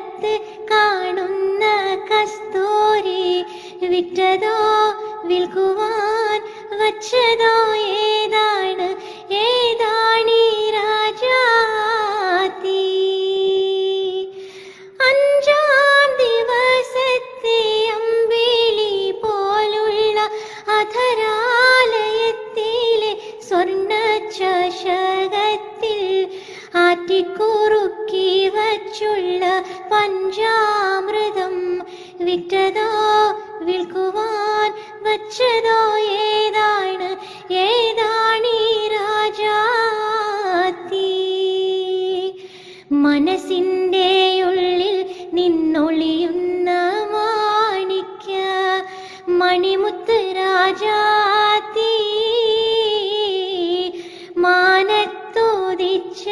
കവിളത്ത് കാണുന്ന കസ്തൂരി വിറ്റതോ വിൽക്കുവാൻ വച്ചതോ ഏതാണ്? ഏതാണീ രാജാത്തി അഞ്ചാം ദിവസത്തെ അമ്പിളി പോലുള്ള അധരാലയത്തിലെ സ്വർണ ചഷകത്തിൽ വച്ചുള്ള പഞ്ചാമൃതം വിറ്റതോ വിൽക്കുവാൻ വച്ചതോ ഏതാണ്? ഏതാണീ രാജാത്തി മനസ്സിന്റെ ഉള്ളിൽ നിന്നൊളിയുന്ന മാണിക്യ മണിമുത്ത് രാജാത്തി മാനത്തോതിച്ച